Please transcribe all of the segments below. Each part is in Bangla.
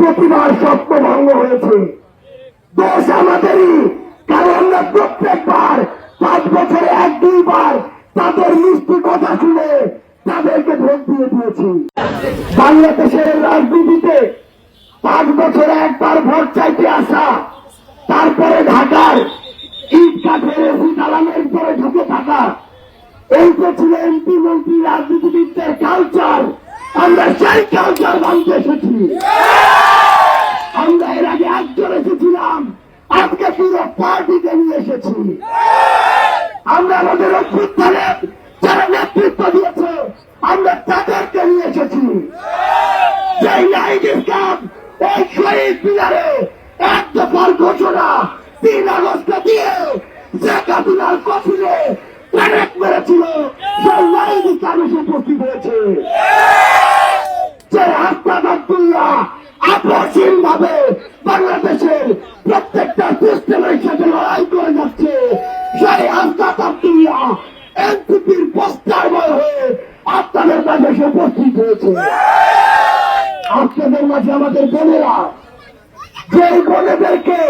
প্রতিবার স্বপ্ন ভঙ্গ হয়েছে। দোষ আমাদেরই, কারণ আমরা প্রত্যেকবার পাঁচ বছরে এক দুইবার তাদের মিষ্টি কথা শুনে তাদেরকে ভোট দিয়ে দিয়েছি। বাংলাদেশের রাজনীতিতে পাঁচ বছরে একবার ভোট চাইতে আসা, তারপরে ঢাকার ইট কাঠের এসি দালানের পরে ঢুকে থাকা, এই তো ছিল এমপি, মন্ত্রী, রাজনীতিবিদদের কালচার আমরা সেই কালচার ভাঙতে এসেছি। পুরো পার্টিকে নিয়ে এসেছি। আমরা আমাদের অভ্যুত্থানে যারা নেতৃত্ব দিয়েছে, আমরা তাদেরকে নিয়ে এসেছি। সেই নাইট ইসলাম ওই শহীদ মিনারে এক দফার ঘোষণা তিন আগস্ট দিয়ে শেখ হাসিনার কফিলে প্যারেক মেরেছিল। সেই নাইট ইসলাম এসে উপস্থিত হয়েছে। যে আহ্বাদ আব্দুল্লাহ আপসীন ভাবে বাংলাদেশের প্রত্যেকটা সিস্টেমের পোস্টারময় হয়ে আপনাদের মাঝে এসে উপস্থিত হয়েছে। আপনাদের মাঝে আমাদের বোনেরা যে বোনেদেরকে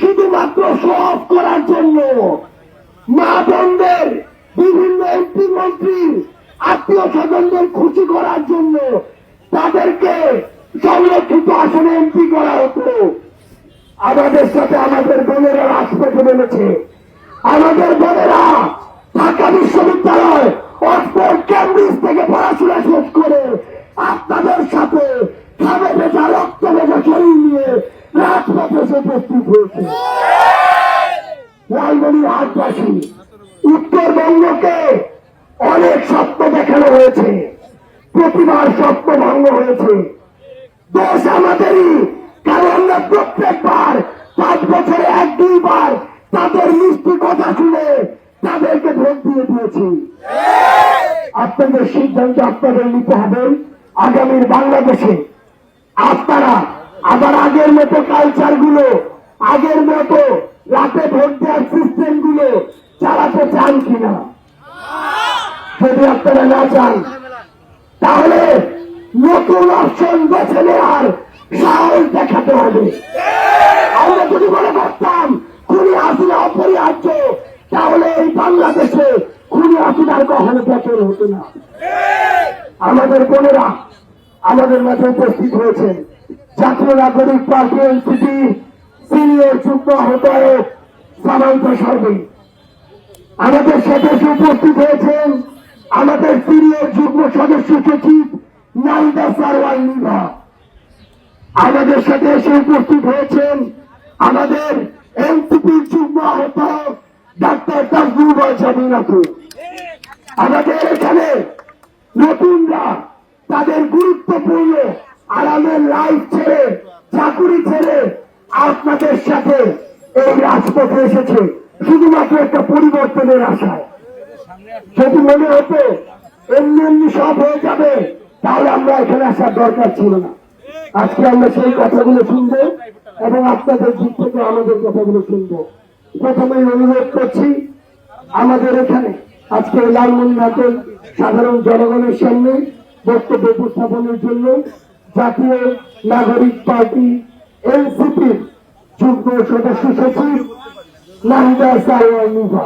শুধুমাত্র সব করার জন্য মা বোনদের, বিভিন্ন এমপি মন্ত্রীর আত্মীয় স্বজনদের খুশি করার জন্য তাদেরকে সংরক্ষিত আসনে এমপি করা হতো। আমাদের সাথে আমাদের বোনেরা রাজপথে নেমেছে। আমাদের বোনেরা ঢাকা বিশ্ববিদ্যালয় অক্সফোর্ড ক্যামব্রিজ থেকে পড়াশোনা শেষ করে আপনাদের সাথে খাবে ভেজা রক্ত ভেজা শরীর নিয়ে রাজপথে এসে উপস্থিত হয়েছে। লালমনির হাটবাসী উত্তরবঙ্গকে অনেক স্বপ্ন দেখানো হয়েছে। প্রতিবার স্বপ্ন ভঙ্গ হয়েছে। দোষ আমাদেরই, কারণ আমরা প্রত্যেকবার পাঁচ বছরে এক দুইবার তাদের মিষ্টি কথা শুনে তাদেরকে ভোট দিয়ে দিয়েছি। আপনাদের সিদ্ধান্ত আপনাদের নিতে হবে। আগামীর বাংলাদেশে আপনারা আবার আগের মতো কালচারগুলো, আগের মতো রাতে ভোট দেওয়ার সিস্টেমগুলো চালাতে চান কিনা? যদি আপনারা না চান, তাহলে নতুন অপশন বেছে নেওয়ার সাহস দেখাতে হবে। আমরা যদি মনে করতাম খুনি হাসিনা অপরিহার্য তাহলে এই বাংলাদেশে খুনি কখনো প্রচার হতো না। আমাদের বোনেরা আমাদের মাঝে উপস্থিত হয়েছেন জাতীয় নাগরিক পার্টি এনসিপি সিনিয়র যুগ্ম আহ্বায়ক সামান্ত সর্বে। আমাদের এসে উপস্থিত হয়েছেন আমাদের সিনিয়র যুগ্ম সদস্য সচিব নাইদা সারওয়াল নিভা। আমাদের সাথে এসে উপস্থিত হয়েছেন আমাদের এনসিপির যুগ্ম আহ্বায়ক ডাক্তার তাজমুল জামিনাতু আমাদের এখানে নতুনরা তাদের গুরুত্বপূর্ণ আরামের লাইফ ছেড়ে, চাকুরি ছেড়ে আপনাদের সাথে এই রাজপথে এসেছে। শুধুমাত্র একটা পরিবর্তনের আশায়। যদি মনে হতো এমনি এমনি সব হয়ে যাবে, তাহলে আমরা এখানে আসার দরকার ছিল না। আজকে আমরা সেই কথাগুলো শুনব এবং আপনাদের দিক থেকে আমাদের কথাগুলো শুনব। প্রথমেই অনুরোধ করছি, আমাদের এখানে আজকে লালমনিরহাটের সাধারণ জনগণের সামনে বক্তব্য উপস্থাপনের জন্য জাতীয় নাগরিক পার্টি এনসিপির যুগ্ম সদস্য সচিব নাহিদা সারওয়ার নিভা